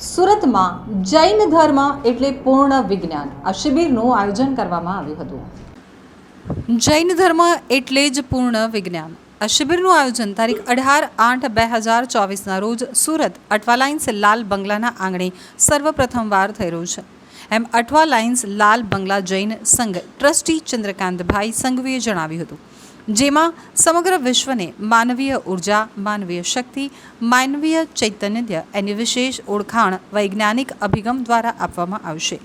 સુરતમાં જૈન ધર્મ એટલે પૂર્ણ વિજ્ઞાન. આ શિબિરનું આયોજન કરવામાં આવ્યું હતું. જૈન ધર્મ એટલે જ પૂર્ણ વિજ્ઞાન. આ શિબિરનું આયોજન તારીખ અઢાર આઠ બે હજાર ચોવીસના રોજ સુરત અઠવા લાઇન્સ લાલ બંગલાના આંગણે સર્વપ્રથમવાર થઈ રહ્યું છે. એમ અઠવા લાઇન્સ લાલ બંગલા જૈન સંઘ ટ્રસ્ટી ચંદ્રકાંતભાઈ સંઘવીએ જણાવ્યું હતું. જેમાં સમગ્ર વિશ્વને માનવીય ઊર્જા, માનવીય શક્તિ, માનવીય ચૈતન્ય એની વિશેષ ઓળખાણ વૈજ્ઞાનિક અભિગમ દ્વારા આપવામાં આવશે.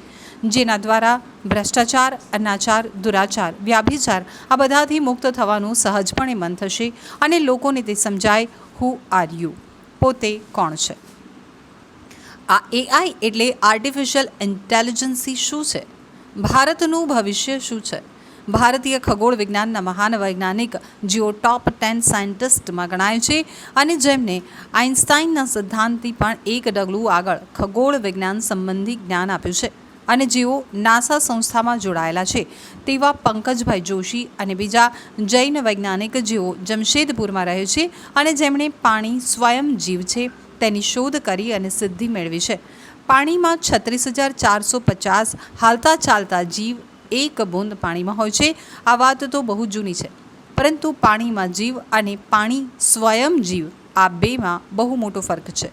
જેના દ્વારા ભ્રષ્ટાચાર, અનાચાર, દુરાચાર, વ્યાભિચાર આ બધાથી મુક્ત થવાનું સહજપણે મન થશે અને લોકોને તે સમજાય, હુ આર યુ? પોતે કોણ છે? આ એઆઈ એટલે આર્ટિફિશિયલ ઇન્ટેલિજન્સી શું છે? ભારતનું ભવિષ્ય શું છે? ભારતીય ખગોળ વિજ્ઞાનના મહાન વૈજ્ઞાનિક જેઓ ટોપ ટેન સાયન્ટિસ્ટમાં ગણાય છે અને જેમને આઇન્સ્ટાઇનના સિદ્ધાંતથી પણ એક ડગલું આગળ ખગોળ વિજ્ઞાન સંબંધી જ્ઞાન આપ્યું છે. અને જેઓ નાસા સંસ્થામાં જોડાયેલા છે તેવા પંકજભાઈ જોશી અને બીજા જૈન વૈજ્ઞાનિક જેઓ જમશેદપુરમાં રહે છે અને જેમણે પાણી સ્વયં જીવ છે તેની શોધ કરી અને સિદ્ધિ મેળવી છે. પાણીમાં છત્રીસ હજાર ચારસો પચાસ હાલતા ચાલતા જીવ એક બૂંદ પાણીમાં હોય છે. આ વાત તો બહુ જૂની છે. પરંતુ પાણીમાં જીવ અને પાણી સ્વયં જીવ, આ બેમાં બહુ મોટો ફરક છે.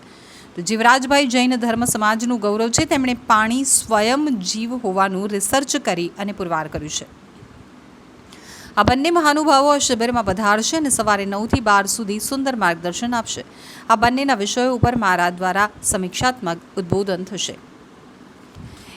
તો જીવરાજભાઈ જૈન ધર્મ સમાજનું ગૌરવ છે. તેમણે પાણી સ્વયં જીવ હોવાનું રિસર્ચ કરી અને પુરવાર કર્યું છે. આ બંને મહાનુભાવો આ શિબિરમાં પધારશે અને સવારે નવથી બાર સુધી સુંદર માર્ગદર્શન આપશે. આ બંનેના વિષયો ઉપર મારા દ્વારા સમીક્ષાત્મક ઉદ્બોધન થશે.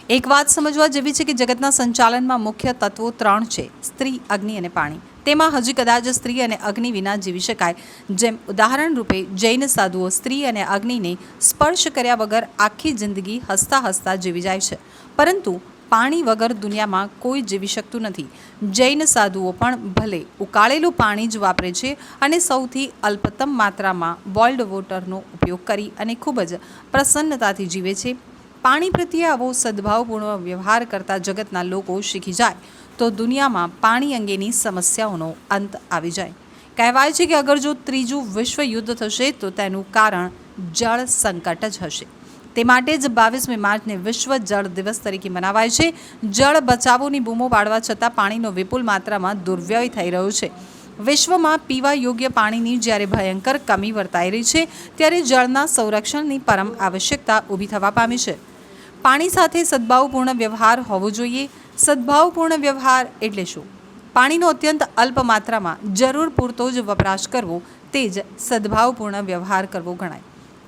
એક વાત સમજવા જેવી છે કે જગતના સંચાલનમાં મુખ્ય તત્વો ત્રણ છે, સ્ત્રી, અગ્નિ અને પાણી. તેમાં હજી કદાચ સ્ત્રી અને અગ્નિ વિના જીવી શકાય. જેમ ઉદાહરણ રૂપે જૈન સાધુઓ સ્ત્રી અને અગ્નિને સ્પર્શ કર્યા વગર આખી જિંદગી હસતા હસતા જીવી જાય છે. પરંતુ પાણી વગર દુનિયામાં કોઈ જીવી શકતું નથી. જૈન સાધુઓ પણ ભલે ઉકાળેલું પાણી જ વાપરે છે અને સૌથી અલ્પતમ માત્રામાં બોઇલ્ડ વોટરનો ઉપયોગ કરી અને ખૂબ જ પ્રસન્નતાથી જીવે છે પાણી પ્રત્યે આવો સદભાવપૂર્ણ વ્યવહાર કરતા જગતના લોકો શીખી જાય તો દુનિયામાં પાણી અંગેની સમસ્યાઓનો અંત આવી જાય. કહેવાય છે કે અગર જો ત્રીજું વિશ્વ યુદ્ધ થશે તો તેનું કારણ જળ સંકટ જ હશે. તે માટે જ બાવીસમી માર્ચને વિશ્વ જળ દિવસ તરીકે મનાવાય છે. જળ બચાવોની બૂમો પાડવા છતાં પાણીનો વિપુલ માત્રામાં દુર્વ્યય થઈ રહ્યો છે. વિશ્વમાં પીવા યોગ્ય પાણીની જ્યારે ભયંકર કમી વર્તાઈ રહી છે, ત્યારે જળના સંરક્ષણની પરમ આવશ્યકતા ઊભી થવા પામી છે. પાણી સાથે સદભાવપૂર્ણ વ્યવહાર હોવો જોઈએ. સદભાવપૂર્ણ વ્યવહાર એટલે શું? પાણીનો અત્યંત અલ્પ માત્રામાં જરૂર પૂરતો જ વપરાશ કરવો, તે જ સદભાવપૂર્ણ વ્યવહાર કરવો ગણાય.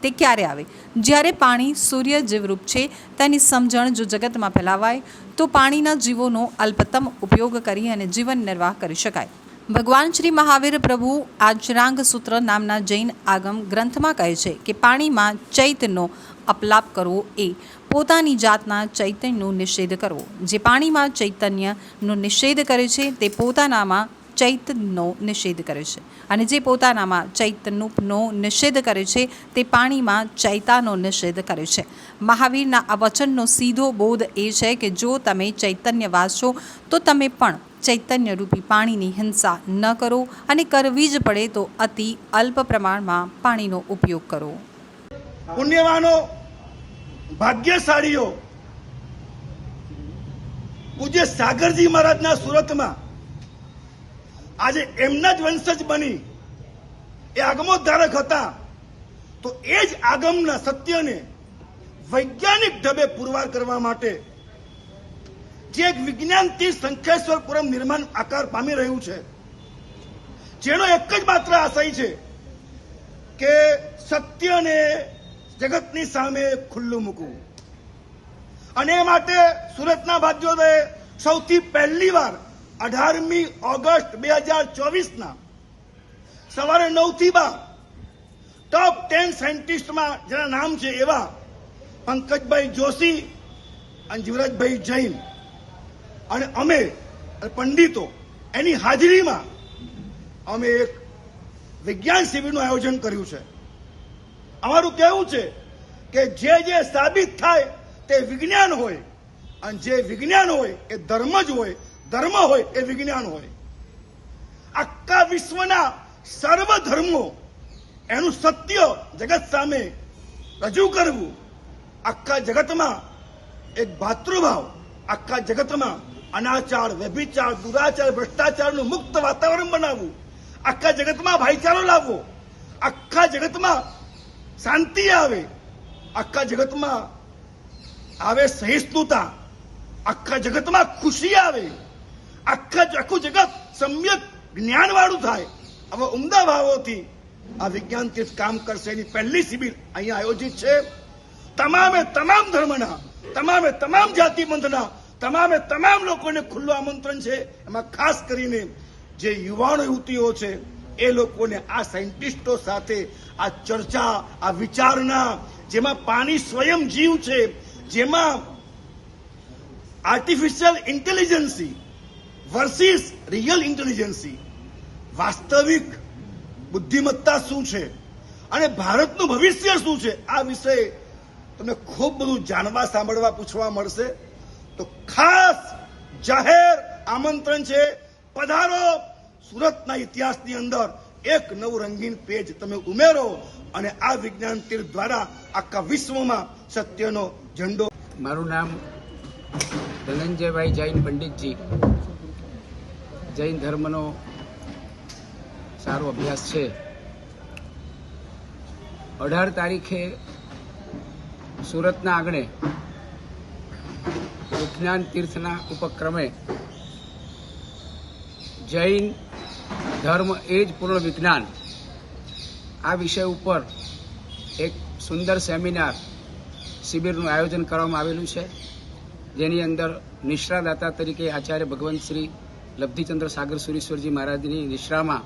તે ક્યારે આવે? જ્યારે પાણી સૂર્ય જીવરૂપ છે, તેની સમજણ જો જગતમાં ફેલાવાય, તો પાણીના જીવોનો અલ્પતમ ઉપયોગ કરી અને જીવન નિર્વાહ કરી શકાય. ભગવાન શ્રી મહાવીર પ્રભુ આજરાંગ સૂત્ર નામના જૈન આગમ ગ્રંથમાં કહે છે કે પાણીમાં ચૈતનો અપલાપ કરવો એ પોતાની જાતના ચૈતન્યનો નિષેધ કરવો. જે પાણીમાં ચૈતન્યનો નિષેધ કરે છે, તે પોતાનામાં ચૈતનનો નિષેધ કરે છે. અને જે પોતાનામાં ચૈતન્યનો નિષેધ કરે છે, તે પાણીમાં ચૈતાનો નિષેધ કરે છે. મહાવીરના આ વચનનો સીધો બોધ એ છે કે જો તમે ચૈતન્ય વાંચો તો તમે પણ ચૈતન્યરૂપી પાણીની હિંસા ન કરો અને કરવી જ પડે તો અતિ અલ્પ પ્રમાણમાં પાણીનો ઉપયોગ કરો. પુણ્યવાનો ભાગ્યશાળીઓ, પૂજ્ય સાગરજી મહારાજના સુરતમાં આજે એમના જ વંશજ બની, એ આગમો ધારક હતા. તો એ જ આગમના સત્યને વૈજ્ઞાનિક ઢબે પુરવાર કરવા માટે જે એક વિજ્ઞાનથી શંખેશ્વરપુરમ નિર્માણ આકાર પામી રહ્યું છે, જેનો એક જ માત્ર આશય છે કે સત્યને જગતની સામે ખુલ્લું મૂકવું. અને માટે સુરતના ભાગ્યોદયે સૌથી પહેલી વાર અઢારમી ઓગસ્ટ બે હજાર ચોવીસના સવારે નવથી બાર ટોપ ટેન સાયન્ટિસ્ટમાં જેના નામ છે એવા પંકજભાઈ જોશી અને જીવરાજભાઈ જૈન અને અમે પંડિતો એની હાજરીમાં અમે એક વિજ્ઞાન શિબિરનું આયોજન કર્યું છે. અમારું કહેવું છે કે જે જે સાબિત થાય તે વિજ્ઞાન હોય અને જે વિજ્ઞાન હોય એ ધર્મ જ હોય. ધર્મ હોય એ વિજ્ઞાન હોય. આખા વિશ્વના સર્વ ધર્મો એનું સત્ય જગત સામે રજૂ કરવું આખા જગતમાં એક ભાતૃભાવ. આખા જગતમાં અનાચાર, વ્યભિચાર, દુરાચાર, ભ્રષ્ટાચારનું મુક્ત વાતાવરણ બનાવવું. આખા જગતમાં ભાઈચારો લાવવો. આખા જગતમાં શાંતિ આવે. આખા જગતમાં આવે સહિષ્ણુતા. આખા જગતમાં ખુશી આવે. આખા આખું જગત સમ્યક જ્ઞાનવાળું થાય. આવા ઉમદા ભાવોથી આ વિજ્ઞાન તીર્થ કામ કરશે એની પહેલી શિબિર અહીંયા આયોજિત છે. તમામે તમામ ધર્મના, તમામે તમામ જાતિ પંથના તમામે તમામ લોકોને ખુલ્લું આમંત્રણ છે. એમાં ખાસ કરીને જે યુવાનો યુવતીઓ છે એ લોકોને આ સાયન્ટિસ્ટો સાથે આ ચર્ચા, આ વિચારણા, જેમાં પાણી સ્વયં જીવ છે, જેમાં artificial intelligence versus real intelligence વાસ્તવિક બુદ્ધિમત્તા શું છે અને ભારતનું ભવિષ્ય શું છે, આ વિષય તમને ખૂબ બધું જાણવા, સાંભળવા, પૂછવા મળશે. તો ખાસ જાહેર આમંત્રણ છે. પધારો! સુરતના ઇતિહાસની અંદર એક નવું રંગીન પેજ તમે ઉમેરો અને આ વિજ્ઞાન તીર્થ દ્વારા આખા વિશ્વમાં સત્યનો ઝંડો મારું નામ ધનંજયભાઈ જૈન પંડિતજી. જૈન ધર્મનો સારો અભ્યાસ છે. અઢાર તારીખે સુરતના આંગણે વિજ્ઞાન તીર્થના ઉપક્રમે જૈન ધર્મ એ જ પૂર્ણ વિજ્ઞાન. આ વિષય ઉપર એક સુંદર સેમિનાર શિબિરનું આયોજન કરવામાં આવેલું છે. જેની અંદર નિશ્રાદાતા તરીકે આચાર્ય ભગવંત શ્રી લબ્ધિચંદ્ર સાગર સુરેશ્વરજી મહારાજની નિશ્રામાં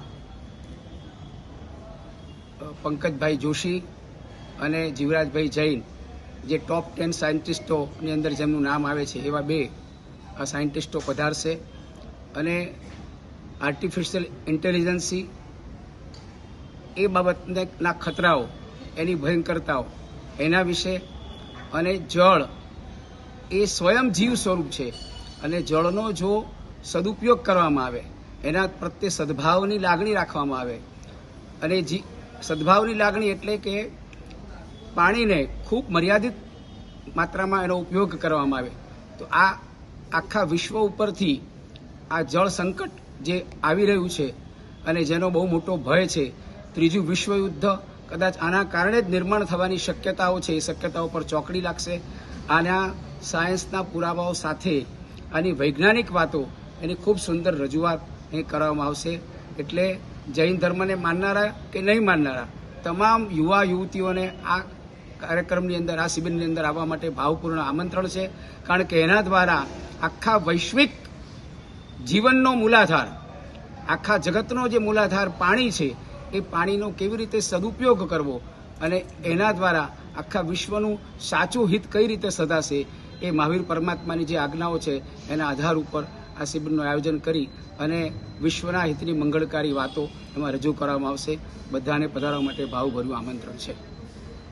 પંકજભાઈ જોશી અને જીવરાજભાઈ જૈન, જે ટોપ ટેન સાયન્ટિસ્ટોની અંદર જેમનું નામ આવે છે એવા બે સાયન્ટિસ્ટો પધારશે. અને આર્ટિફિશિયલ ઇન્ટેલિજન્સી એ બાબતના ખતરાઓ, એની ભયંકરતાઓ, એના વિશે અને જળ એ સ્વયં જીવ સ્વરૂપ છે. અને જળનો જો સદુપયોગ કરવામાં આવે, એના પ્રત્યે સદભાવની લાગણી રાખવામાં આવે. અને જી, સદભાવની લાગણી એટલે કે પાણીને ખૂબ મર્યાદિત માત્રામાં એનો ઉપયોગ કરવામાં આવે. તો આ આખા વિશ્વ ઉપરથી આ જળ સંકટ જે આવી રહ્યું છે અને જેનો બહુ મોટો ભય છે. ત્રીજું વિશ્વયુદ્ધ કદાચ આના કારણે જ નિર્માણ થવાની શક્યતાઓ છે. એ શક્યતાઓ પર ચોકડી લાગશે. આના સાયન્સના પુરાવાઓ સાથે આની વૈજ્ઞાનિક વાતો એની ખૂબ સુંદર રજૂઆત અહીં કરવામાં આવશે. એટલે જૈન ધર્મને માનનારા કે નહીં માનનારા, તમામ યુવા યુવતીઓને આ કાર્યક્રમની અંદર, આ શિબિરની અંદર આવવા માટે ભાવપૂર્ણ આમંત્રણ છે. કારણ કે એના દ્વારા આખા વૈશ્વિક જીવનનો મૂલાધાર. આખા જગતનો જે મૂલાધાર પાણી છે, એ પાણીનો કેવી રીતે સદુપયોગ કરવો અને એના દ્વારા આખા વિશ્વનું સાચું હિત કઈ રીતે સધાશે, એ મહાવીર પરમાત્માની જે આજ્ઞાઓ છે, એના આધાર ઉપર આ શિબિરનું આયોજન કરી અને વિશ્વના હિતની મંગળકારી વાતો એમાં રજૂ કરવામાં આવશે. બધાને પધારવા માટે ભાવભર્યું આમંત્રણ છે.